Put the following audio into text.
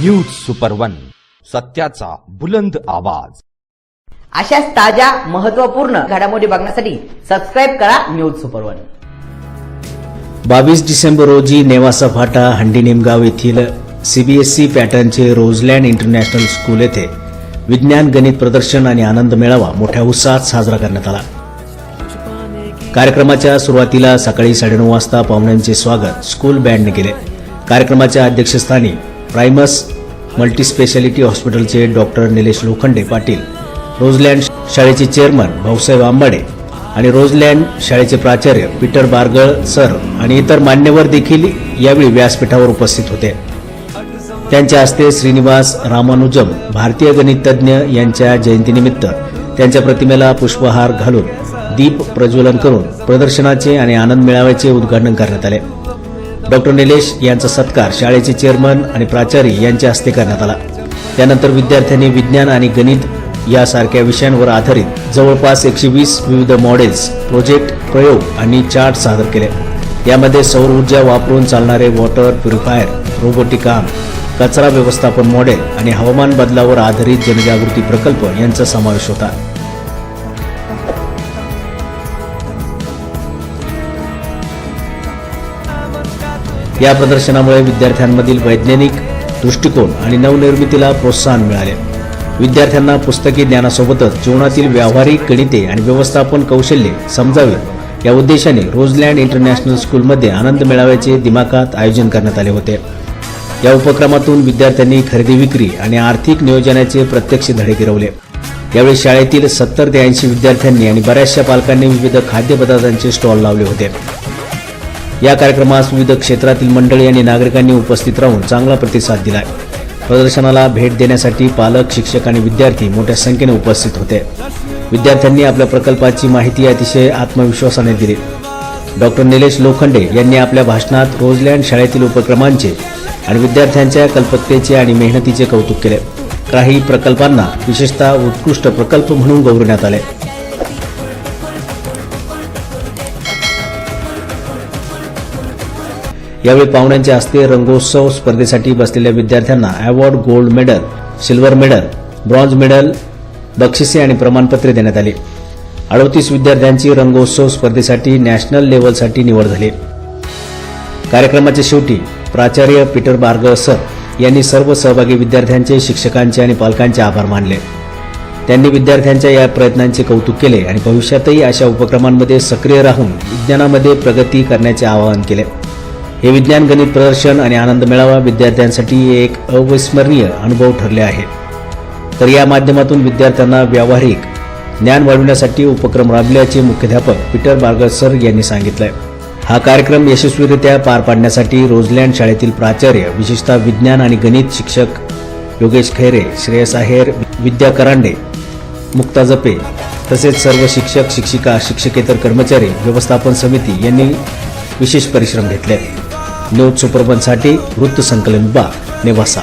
News super one सत्याचा बुलंद आवाज. अशाच ताज्या महत्त्वपूर्ण घडामोडी बघण्यासाठी सबस्क्राईब करा न्यूज सुपर वन बावीस डिसेंबर रोजी नेवासा फाटा हंडी निमगाव येथील सीबीएसई पॅटर्नचे रोजलँड इंटरनॅशनल स्कूल येथे विज्ञान गणित प्रदर्शन आणि आनंद मेळावा मोठ्या उत्साहात साजरा करण्यात आला. कार्यक्रमाच्या सुरुवातीला सकाळी साडेनऊ वाजता पाहुण्यांचे स्वागत स्कूल बँडने केले. कार्यक्रमाच्या अध्यक्षस्थानी प्रायमस मल्टीस्पेशालिटी हॉस्पिटलचे डॉक्टर निलेश लोखंडे पाटील रोजलँड शाळेचे चेअरमन भाऊसाहेब आंबाडे आणि रोजलँड शाळेचे प्राचार्य पीटर बारगळ सर आणि इतर मान्यवर देखील यावेळी व्यासपीठावर उपस्थित होते. त्यांच्या हस्ते श्रीनिवास रामानुजम भारतीय गणिततज्ञ यांच्या जयंतीनिमित्त त्यांच्या प्रतिमेला पुष्पहार घालून दीप प्रज्वलन करून प्रदर्शनाचे आणि आनंद मेळाव्याचे उद्घाटन करण्यात आले. डॉक्टर निलेश यांचा सत्कार शाळेचे चेअरमन आणि प्राचार्य यांच्या हस्ते करण्यात आला. त्यानंतर विद्यार्थ्यांनी विज्ञान आणि गणित यासारख्या विषयांवर आधारित जवळपास एकशे वीस विविध मॉडेल्स प्रोजेक्ट प्रयोग आणि चार्ट सादर केले. यामध्ये सौर ऊर्जा वापरून चालणारे वॉटर प्युरिफायर रोबोटिक आर्म कचरा व्यवस्थापन मॉडेल आणि हवामान बदलावर आधारित जनजागृती प्रकल्प यांचा समावेश होता. या प्रदर्शनामुळे विद्यार्थ्यांमधील वैज्ञानिक दृष्टिकोन आणि नवनिर्मितीला प्रोत्साहन मिळाले. विद्यार्थ्यांना पुस्तकी ज्ञानासोबतच जीवनातील व्यावहारिक गणिते आणि व्यवस्थापन कौशल्ये समजावी या उद्देशाने रोजलँड इंटरनॅशनल स्कूलमध्ये आनंद मेळाव्याचे दिमाखात आयोजन करण्यात आले होते. या उपक्रमातून विद्यार्थ्यांनी खरेदी विक्री आणि आर्थिक नियोजनाचे प्रत्यक्ष धडे गिरवले यावेळी शाळेतील सत्तर ते ऐंशी विद्यार्थ्यांनी आणि बऱ्याचशा पालकांनी विविध खाद्यपदार्थांचे स्टॉल लावले होते. या कार्यक्रमास विविध क्षेत्रातील मंडळी आणि नागरिकांनी उपस्थित राहून चांगला प्रतिसाद दिला प्रदर्शनाला भेट देण्यासाठी पालक शिक्षक आणि विद्यार्थी मोठ्या संख्येने उपस्थित होते. विद्यार्थ्यांनी आपल्या प्रकल्पाची माहिती अतिशय आत्मविश्वासाने दिली. डॉक्टर निलेश लोखंडे यांनी आपल्या भाषणात रोजलँड शाळेतील उपक्रमांचे आणि विद्यार्थ्यांच्या कल्पकतेचे आणि मेहनतीचे कौतुक केले. काही प्रकल्पांना विशेषतः उत्कृष्ट प्रकल्प म्हणून गौरवण्यात आले. यावेळी पाहुण्यांच्या हस्ते रंगोत्सव स्पर्धेसाठी बसलेल्या विद्यार्थ्यांना award gold medal silver medal bronze medal बक्षिसे आणि प्रमाणपत्रे देण्यात आली. अडोतीस विद्यार्थ्यांची रंगोत्सव स्पर्धेसाठी नॅशनल लेवलसाठी निवड झाली. कार्यक्रमाच्या शेवटी प्राचार्य पीटर बार्गर सर यांनी सर्व सहभागी विद्यार्थ्यांचे शिक्षकांचे आणि पालकांचे आभार मानले. त्यांनी विद्यार्थ्यांच्या या प्रयत्नांचे कौतुक केले आणि भविष्यातही अशा उपक्रमांमध्ये सक्रिय राहून विज्ञानामध्ये प्रगती करण्याचे आवाहन केले. हे विज्ञान गणित प्रदर्शन आणि आनंद मेळावा विद्यार्थ्यांसाठी एक अविस्मरणीय अनुभव ठरले आहे. तर या माध्यमातून विद्यार्थ्यांना व्यावहारिक ज्ञान वाढविण्यासाठी उपक्रम राबल्याचे मुख्याध्यापक पीटर बार्गर सर यांनी सांगितलंय. हा कार्यक्रम यशस्वीरित्या पार पाडण्यासाठी रोजलँड शाळेतील प्राचार्य विशेषतः विज्ञान आणि गणित शिक्षक योगेश खैरे श्रेयस आहेर विद्या करांडे मुक्ता जपे तसेच सर्व शिक्षक शिक्षिका शिक्षकेतर कर्मचारी व्यवस्थापन समिती यांनी विशेष परिश्रम घेतले. न्यूज सुपरबनसाठी वृत्तसंकलन बा नेवासा.